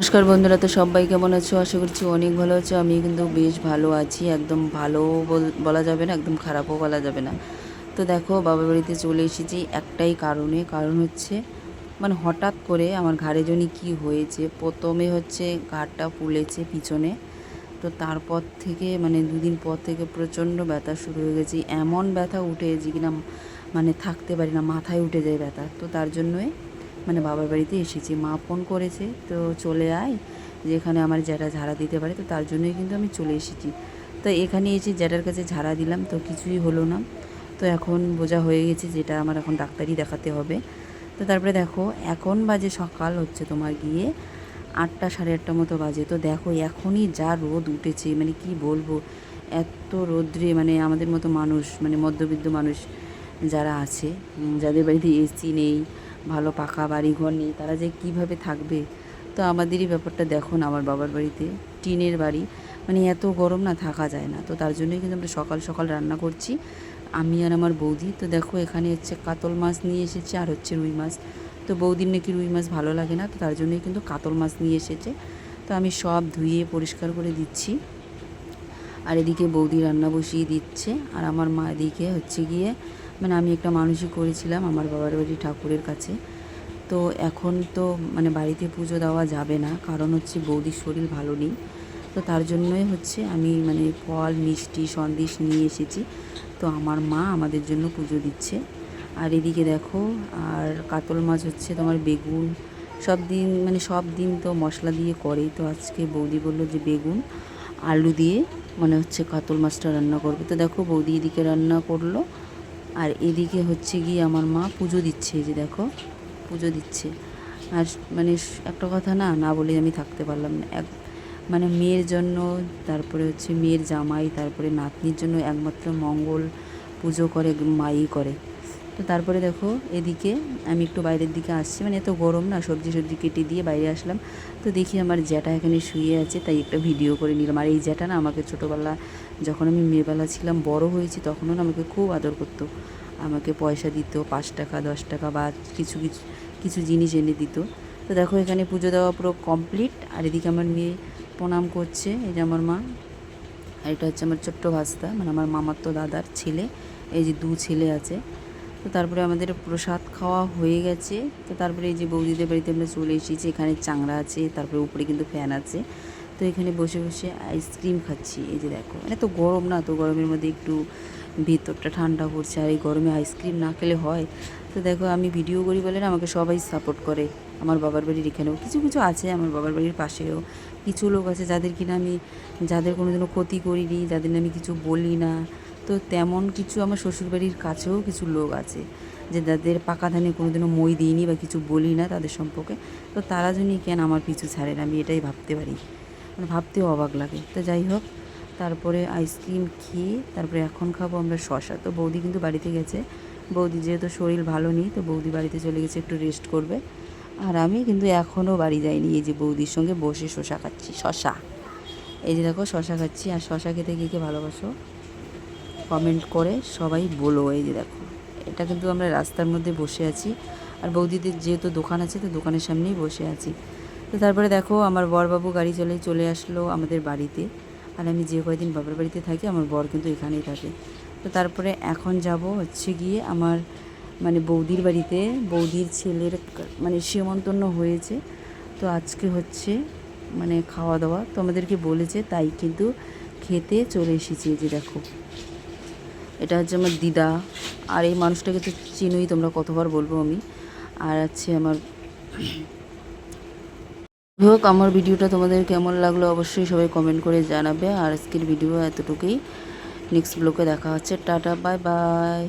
নমস্কার বন্ধুরা, তো সবাই কেমন আছো? আশা করছি অনেক ভালো আছো। আমি কিন্তু বেশ ভালো আছি। একদম ভালো বল- যাবে না, একদম খারাপও বলা যাবে না। তো দেখো, বাবার বাড়িতে চলে এসেছি একটাই কারণে। কারণ হচ্ছে মানে হঠাৎ করে আমার ঘাড়ে জনি কি হয়েছে। প্রথমে হচ্ছে ঘাড়টা ফুলেছে পিছনে। তো তারপর থেকে মানে দুদিন পর থেকে প্রচণ্ড ব্যথা শুরু হয়ে গেছে। এমন ব্যথা উঠে উঠেছে কিনা মানে থাকতে পারি না, মাথায় উঠে যায় ব্যথা। তো তার জন্যই মানে বাবার বাড়িতে এসেছি। মা ফোন করেছে, তো চলে আয়। যেখানে আমার জ্যাঠা ঝাড়া দিতে পারে, তো তার জন্যই কিন্তু আমি চলে এসেছি। তো এখানে এসে জ্যাঠার কাছে ঝাড়া দিলাম, তো কিছুই হলো না। তো এখন বোঝা হয়ে গেছে যেটা আমার এখন ডাক্তারই দেখাতে হবে। তো তারপরে দেখো, এখন বাজে সকাল হচ্ছে তোমার গিয়ে আটটা সাড়ে আটটা মতো বাজে। তো দেখো, এখনই যা রোদ উঠেছে মানে কি বলব? এত রোদ্রে মানে আমাদের মতো মানুষ মানে মধ্যবিত্ত মানুষ যারা আছে যাদের বাড়িতে এসি নেই ভালো পাকা বাড়ি ঘর নেই, তারা যে কীভাবে থাকবে? তো আমাদেরই ব্যাপারটা দেখুন আমার বাবার বাড়িতে, টিনের বাড়ি। মানে এত গরম না, থাকা যায় না। তো তার জন্যই কিন্তু আমরা সকাল সকাল রান্না করছি। আমি আর আমার বৌদি, তো দেখো এখানে হচ্ছে কাতল মাছ নিয়ে এসেছে আর হচ্ছে রুই মাছ। তো বৌদির নাকি রুই মাছ ভালো লাগে না, তো তার জন্যই কিন্তু কাতল মাছ নিয়ে এসেছে। তো আমি সব ধুয়ে পরিষ্কার করে দিচ্ছি। আর এদিকে বৌদি রান্না বসিয়ে দিচ্ছে। আর আমার মা এদিকে হচ্ছে গিয়ে মানে আমি একটা মানুষই করেছিলাম আমার বাবার বাড়ি ঠাকুরের কাছে। তো এখন তো মানে বাড়িতে পুজো দেওয়া যাবে না, কারণ হচ্ছে বৌদির শরীর ভালো নেই। তো তার জন্যই হচ্ছে আমি মানে ফল, মিষ্টি, সন্দেশ নিয়ে এসেছি। তো আমার মা আমাদের জন্য পুজো দিচ্ছে। আর এদিকে দেখো, আর কাতল মাছ হচ্ছে তোমার বেগুন। সব দিন মানে সব দিন তো মশলা দিয়ে করে। তো আজকে বৌদি বলল যে বেগুন, আলু দিয়ে মানে হচ্ছে কাতল মাছটা রান্না করবে। তো দেখো বৌদি এদিকে রান্না করল। আর এদিকে হচ্ছে গিয়ে আমার মা পুজো দিচ্ছে যে দেখো, পুজো দিচ্ছে। আর মানে একটা কথা না না বলে আমি থাকতে পারলাম না। এক মানে মেয়ের জন্য, তারপরে হচ্ছে মেয়ের জামাই, তারপরে নাতনির জন্য একমাত্র মঙ্গল পুজো করে, মাই করে। তো তারপরে দেখো, এদিকে আমি একটু বাইরের দিকে আসছি। মানে এত গরম না, সবজি সবজি কেটে দিয়ে বাইরে আসলাম। তো দেখি আমার জ্যাঠা এখানে শুয়ে আছে, তাই একটা ভিডিও করে নিলাম। আর এই জ্যাঠা না আমাকে ছোটোবেলা যখন আমি মেয়েবেলা ছিলাম, বড় হয়েছি, তখনও না আমাকে খুব আদর করতো। আমাকে পয়সা দিত, পাঁচ টাকা, দশ টাকা বা কিছু কিছু কিছু জিনিস এনে দিত। তো দেখো এখানে পুজো দেওয়া পুরো কমপ্লিট আর এদিকে আমার মেয়ে প্রণাম করছে, এই যে আমার মা। আর এটা হচ্ছে আমার ছোট্ট ভাস্তা মানে আমার মামার তো দাদার ছেলে, এই যে দু ছেলে আছে। তো তারপরে আমাদের প্রসাদ খাওয়া হয়ে গেছে। তো তারপরে এই যে বৌদিদের বাড়িতে আমরা চলে এসেছি, এখানে চাংড়া আছে, তারপরে উপরে কিন্তু ফ্যান আছে। তো এখানে বসে বসে আইসক্রিম খাচ্ছি, এই যে দেখো। মানে তো গরম না, তো গরমের মধ্যে একটু ভিতরটা ঠান্ডা পড়ছে, আর এই গরমে আইসক্রিম না খেলে হয়। তো দেখো, আমি ভিডিও করি বলে না, আমাকে সবাই সাপোর্ট করে। আমার বাবার বাড়ির এখানেও কিছু কিছু আছে, আমার বাবার বাড়ির পাশেও কিছু লোক আছে যাদের কিনা আমি, যাদের কোনো দিনও ক্ষতি করিনি, যাদের আমি কিছু বলি না। তো তেমন কিছু আমার শ্বশুরবাড়ির কাছেও কিছু লোক আছে যে যাদের পাকা ধানে কোনো দিনও মই দিইনি বা কিছু বলি না তাদের সম্পর্কে। তো তারা জন্যই কেন আমার পিছু ছাড়ে না, আমি এটাই ভাবতে পারি। মানে ভাবতেও অবাক লাগে। তো যাই হোক, তারপরে আইসক্রিম খেয়ে তারপরে এখন খাব আমরা শশা। তো বৌদি কিন্তু বাড়িতে গেছে। বৌদি যেহেতু শরীর ভালো নেই, তো বৌদি বাড়িতে চলে গেছে, একটু রেস্ট করবে। আর আমি কিন্তু এখনও বাড়ি যাইনি, এই যে বৌদির সঙ্গে বসে শশা খাচ্ছি, শশা। এই যে দেখো, শশা খাচ্ছি। আর শশা খেতে কে কে ভালোবাসো? কমেন্ট করে সবাই বলো এই যে দেখো। এটা কিন্তু আমরা রাস্তার মধ্যে বসে আছি। আর বৌদিদের যেহেতু দোকান আছে, তো দোকানের সামনেই বসে আছি। তো তারপরে দেখো, আমার বরবাবু গাড়ি চলে চলে আসলো আমাদের বাড়িতে। আর আমি যে কয়দিন বাবার বাড়িতে থাকি, আমার বর কিন্তু এখানেই থাকে। তো তারপরে এখন যাব হচ্ছে গিয়ে আমার মানে বৌদির বাড়িতে। বৌদির ছেলের মানে সীমন্তন্য হয়েছে। তো আজকে হচ্ছে মানে খাওয়া দাওয়া। তো আমাদেরকে বলেছে, তাই কিন্তু খেতে চলে এসেছি যে দেখো। এটা হচ্ছে আমার দিদা। আর এই মানুষটাকে তো চিনোই, তোমরা কতবার বলব আমি। আর আছে আমার হোক, আমার ভিডিওটা তোমাদের কেমন লাগল অবশ্যই সবাই কমেন্ট করে জানাবে। আর আজকের ভিডিও এতটুকুই। নেক্সট ব্লগে দেখা হচ্ছে। Tata bye bye